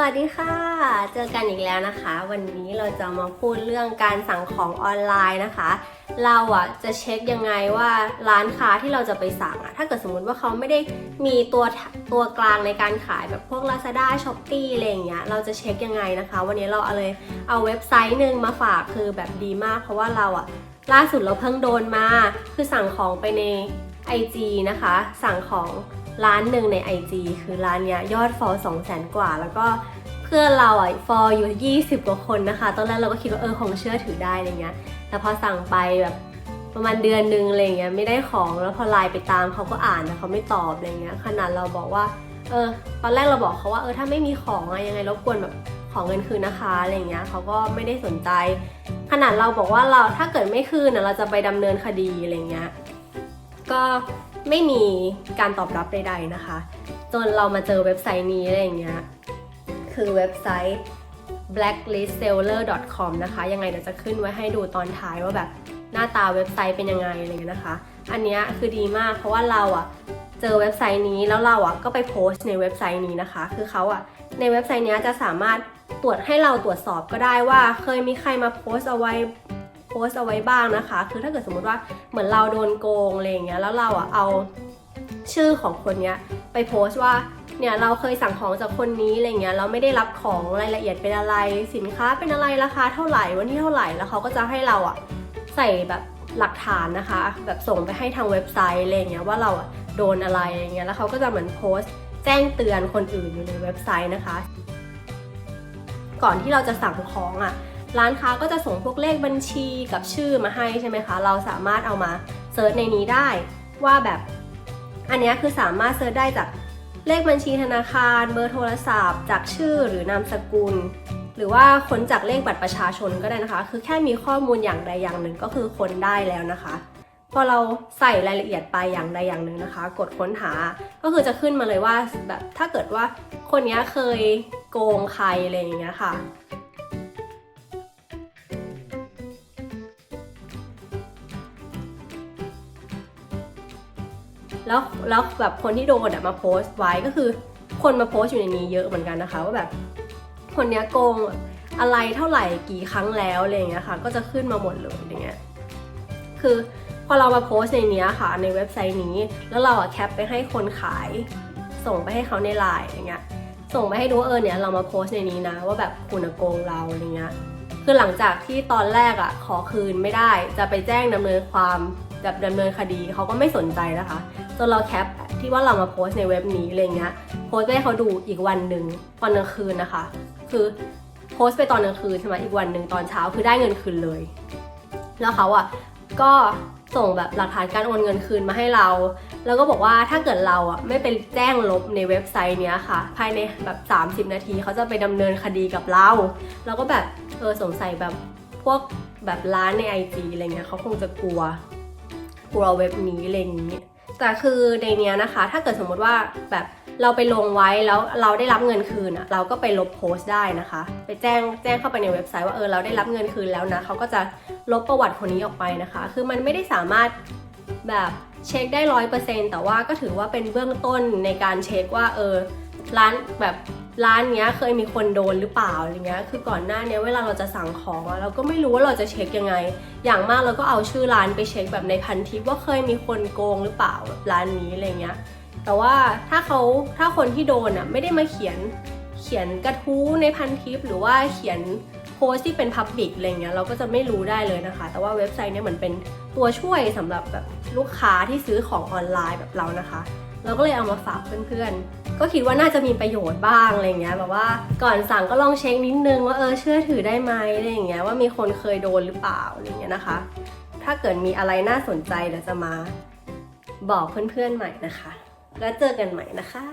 วัสดีค่ะ เจอกันอีกแล้วนะคะ วันนี้เราจะมาพูดเรื่องการสั่งของออนไลน์นะคะ เราอะจะเช็คยังไงว่าร้านค้าที่เราจะไปสั่งอะ ถ้าเกิดสมมติว่าเขาไม่ได้มีตัวตัวกลางในการขายแบบพวก Lazada Shopee อะไรอย่างเงี้ย เราจะเช็คยังไงนะคะ วันนี้เราเอาเลยเอาเว็บไซต์หนึ่งมาฝากคือแบบดีมาก เพราะว่าเราอะล่าสุดเราเพิ่งโดนมา คือสั่งของไปใน IG นะคะ สั่งของ ร้านหนึ่งใน IG คือร้านเนี้ยยอดฟอล2 0 0 0 0 0กว่า แล้วก็เพื่อนเราอะฟอลอยู่ 20 กว่าคนนะคะ ตอนแรกเราก็คิดว่าเออคงเชื่อถือได้อะไรเงี้ย แต่พอสั่งไปแบบประมาณเดือนนึงอะไรเงี้ยไม่ได้ของแล้วพอไลน์ไปตามเขาก็อ่านนะเขาไม่ตอบอะไรเงี้ยขนาดเราบอกว่าเออตอนแรกเราบอกเขาว่าเออถ้าไม่มีของอะยังไงรบกวนแบบของเงินคืนนะคะอะไรเงี้ยเขาก็ไม่ได้สนใจ ขนาดเราบอกว่าเราถ้าเกิดไม่คืนนะเราจะไปดำเนินคดีอะไรเงี้ยก็ ไม่มีการตอบรับใดๆนะคะ จนเรามาเจอเว็บไซต์นี้อะไรอย่างเงี้ยคือเว็บไซต์ blacklistseller.com นะคะยังไงเดี๋ยวจะขึ้นไว้ให้ดูตอนท้ายว่าแบบหน้าตาเว็บไซต์เป็นยังไงอะไรเงี้ยนะคะ อันเนี้ยคือดีมากเพราะว่าเราอะเจอเว็บไซต์นี้แล้วเราอะก็ไปโพสต์ในเว็บไซต์นี้นะคะ คือเขาอะในเว็บไซต์เนี้ยจะสามารถตรวจให้เราตรวจสอบก็ได้ว่าเคยมีใครมาโพสต์เอาไว้ สต์เอาไว้บ้างนะคะ คือถ้าเกิดสมมติว่าเหมือนเราโดนโกงอะไรอย่างเงี้ยแล้วเราอะเอาชื่อของคนเนี้ยไปโพสต์ว่าเนี่ยเราเคยสั่งของจากคนนี้อะไรเงี้ยเราไม่ได้รับของรายละเอียดเป็นอะไร สินค้าเป็นอะไรราคาเท่าไหร่วันที่เท่าไหร่แล้วเขาก็จะให้เราอะใส่แบบหลักฐานนะคะ แบบส่งไปให้ทางเว็บไซต์อะไรเงี้ยว่าเราอะโดนอะไรอะไรเงี้ยแล้วเขาก็จะเหมือนโพสต์แจ้งเตือนคนอื่นอยู่ในเว็บไซต์นะคะ ก่อนที่เราจะสั่งของอะ ร้านค้าก็จะส่งพวกเลขบัญชีกับชื่อมาให้ใช่ไหมคะ เราสามารถเอามาเซิร์ชในนี้ได้ว่าแบบอันนี้คือสามารถเซิร์ชได้จากเลขบัญชีธนาคารเบอร์โทรศัพท์ จากชื่อหรือนามสกุล หรือว่าค้นจากเลขบัตรประชาชนก็ได้นะคะ คือแค่มีข้อมูลอย่างใดอย่างหนึ่งก็คือค้นได้แล้วนะคะ พอเราใส่รายละเอียดไปอย่างใดอย่างหนึ่งนะคะ กดค้นหาก็คือจะขึ้นมาเลยว่าแบบถ้าเกิดว่าคนนี้เคยโกงใครอะไรอย่างเงี้ยค่ะ แล้วแล้วแบบคนที่โดนอะมาโพสต์ไว้ก็คือ คนมาโพสต์อยู่ในนี้เยอะเหมือนกันนะคะว่าแบบคนเนี้ยโกงอะไรเท่าไหร่กี่ครั้งแล้วอะไรอย่างเงี้ยค่ะ ก็จะขึ้นมาหมดเลยอย่างเงี้ยคือพอเรามาโพสต์ในเนี้ยค่ะในเว็บไซต์นี้ แล้วเราอะแคปไปให้คนขาย ส่งไปให้เขาในไลน์อย่างเงี้ยส่งไปให้ดูว่าเออเนี่ยเรามาโพสต์ในนี้นะ ว่าแบบคุณโกงเราอะไรเงี้ยคือหลังจากที่ตอนแรกอะขอคืนไม่ได้ จะไปแจ้งดำเนินความแบบดำเนินคดีเขาก็ไม่สนใจนะคะ จนเราแคปที่ว่าเรามาโพสในเว็บนี้อะไรเงี้ยโพสไปให้เขาดูอีกวันหนึ่งตอนกลางคืนนะคะ คือโพสไปตอนกลางคืนใช่ไหมอีกวันหนึ่งตอนเช้าคือได้เงินคืนเลย แล้วเขาอะก็ส่งแบบหลักฐานการโอนเงินคืนมาให้เรา แล้วก็บอกว่าถ้าเกิดเราอะไม่ไปแจ้งลบในเว็บไซต์เนี้ยค่ะ ภายในแบบ 30 นาทีเขาจะไปดำเนินคดีกับเรา เราก็แบบเออสงสัยแบบพวกแบบร้านใน IG อะไรเงี้ยเขาคงจะกลัวกลัวเว็บนี้อะไรอย่างนี้ แต่คือในเนี้ยนะคะ ถ้าเกิดสมมติว่าแบบเราไปลงไว้แล้วเราได้รับเงินคืนอะเราก็ไปลบโพสต์ได้นะคะ ไปแจ้งแจ้งเข้าไปในเว็บไซต์ว่าเออเราได้รับเงินคืนแล้วนะเขาก็จะลบประวัติคนนี้ออกไปนะคะ คือมันไม่ได้สามารถแบบเช็คได้ร้อยเปอร์เซ็นต์แต่ว่าก็ถือว่าเป็นเบื้องต้นในการเช็คว่าเออร้านแบบ ร้านเนี้ยเคยมีคนโดนหรือเปล่าอะไรเงี้ย คือก่อนหน้านี้เวลาเราจะสั่งของอะเราก็ไม่รู้ว่าเราจะเช็คยังไง อย่างมากเราก็เอาชื่อร้านไปเช็คแบบในพันทิปว่าเคยมีคนโกงหรือเปล่าแบบร้านนี้อะไรเงี้ย แต่ว่าถ้าเขาถ้าคนที่โดนอะไม่ได้มาเขียนเขียนกระทู้ในพันทิปหรือว่าเขียนโพสที่เป็นพับบิกอะไรเงี้ยเราก็จะไม่รู้ได้เลยนะคะ แต่ว่าเว็บไซต์เนี่ยเหมือนเป็นตัวช่วยสำหรับแบบลูกค้าที่ซื้อของออนไลน์แบบเรานะคะ เราก็เลยเอามาฝากเพื่อนๆ ก็คิดว่าน่าจะมีประโยชน์บ้างอะไรเงี้ยแบบว่าก่อนสั่งก็ลองเช็คนิดนึงว่าเออเชื่อถือได้ไหมอะไรอย่างเงี้ยว่ามีคนเคยโดนหรือเปล่าอะไรเงี้ยนะคะ ถ้าเกิดมีอะไรน่าสนใจเดี๋ยวจะมาบอกเพื่อนๆใหม่นะคะ แล้วเจอกันใหม่นะคะ